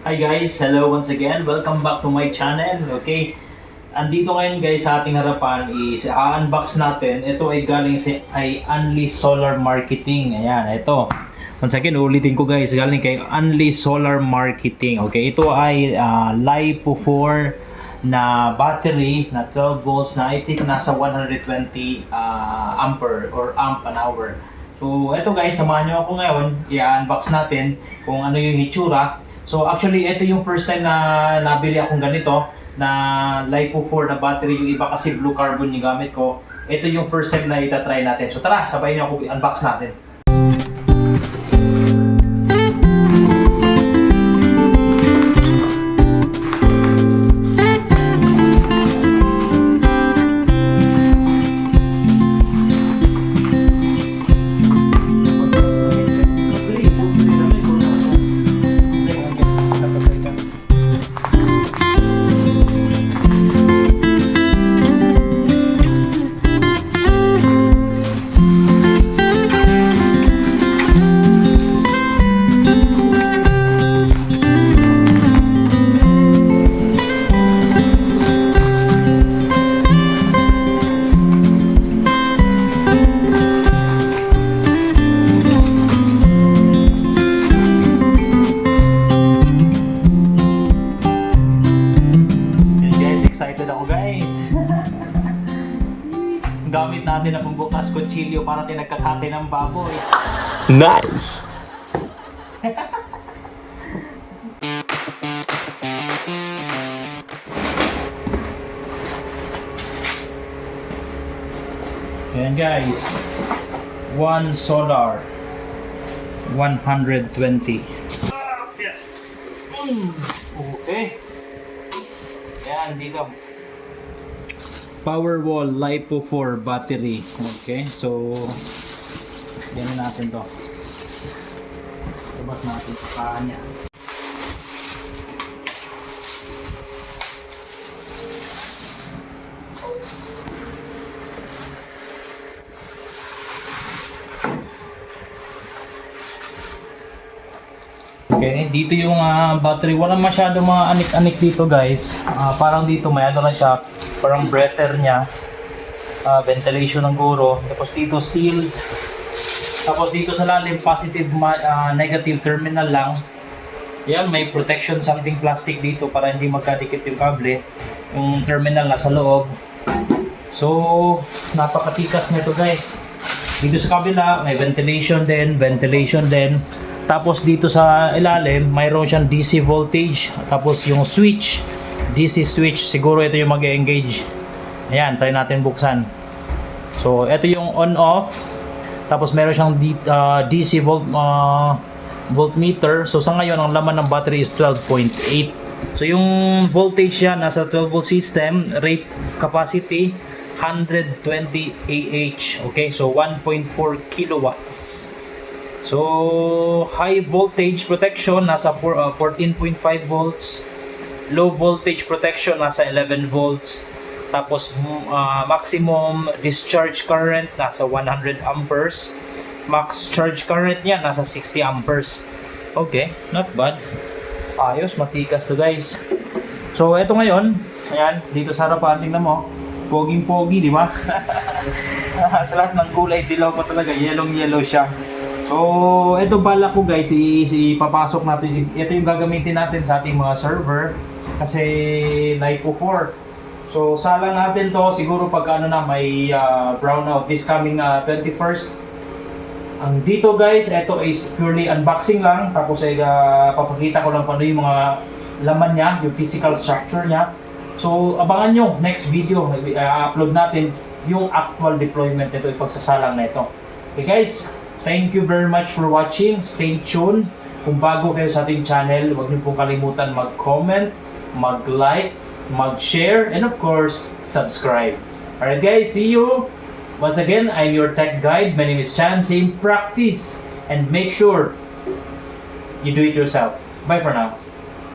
Hi guys, hello once again. Welcome back to my channel. Okay. Andito ngayon guys sa ating harapan is i-unbox natin. Ito ay galing sa ay Unli Solar Marketing. Ayan, ito. Once again, ulitin ko guys, galing kay Unli Solar Marketing. Okay, ito ay uh, LiPo 4 na battery na 12 volts na I think nasa 120 uh, ampere or amp an hour. So, eto guys, samahan nyo ako ngayon. I-unbox natin kung ano yung itsura. So, actually, ito yung first time na nabili akong ganito na LiPo 4 na battery. Yung iba kasi blue carbon yung gamit ko. Ito yung first time na itatry natin. So, tara, sabay nyo ako i-unbox natin. Pambukas kutsilyo para tayo nagkakate ng baboy. Nice. Ayan guys. One solar. 120. Mm, Okay. Ayan, dito. Powerwall LiPo 4 battery. Okay, so yan natin to. Labas natin sa kanya. Okay, dito yung ah, battery. Walang masyado mga anik-anik dito guys. Ah, parang dito may ano lang siya. Parang breather niya. Ah, ventilation ng guro. Tapos dito sealed. Tapos dito sa lalim positive ah, negative terminal lang. Yan, may protection something plastic dito para hindi magkadikit yung kable. Yung terminal nasa loob. So, napakatikas nito guys. Dito sa kabila, may ventilation din, ventilation din. Tapos dito sa ilalim, mayroon siyang DC voltage. Tapos yung switch, DC switch, siguro ito yung mag-engage. Ayan, try natin buksan. So, ito yung on-off. Tapos meron siyang D- ah, DC volt, ah, voltmeter. So, sa ngayon, ang laman ng battery is 12.8. So, yung voltage siya, nasa 12 volt system, rate capacity, 120 AH. Okay, so 1.4 kilowatts. So, high voltage protection nasa four- uh, 14.5 volts. Low voltage protection nasa 11 volts. Tapos mm, uh, maximum discharge current nasa 100 amperes. Max charge current niya nasa 60 amperes. Okay, not bad. Ayos, matikas to guys. So, eto ngayon, ayan, dito sa harapan, tingnan mo. Poging-pogi, di ba? sa lahat ng kulay, dilaw ko talaga. Yellow-yellow siya. So, ito bala ko guys, ipapasok natin. Ito yung gagamitin natin sa ating mga server. Kasi LiPo 4. So, sala natin to siguro pag ano na may ah, brownout this coming ah, 21st. Ang dito guys, ito is purely unboxing lang. Tapos ay ah, papakita ko lang kung ano yung mga laman niya, yung physical structure niya. So, abangan nyo next video. I-upload natin yung actual deployment nito, ipagsasalang na ito. Okay guys, thank you very much for watching. Stay tuned. Kung bago kayo sa ating channel, huwag niyo pong kalimutan mag-comment, mag-like, mag-share, and of course, subscribe. Alright guys, see you! Once again, I'm your tech guide. My name is Chan. Same practice. And make sure you do it yourself. Bye for now.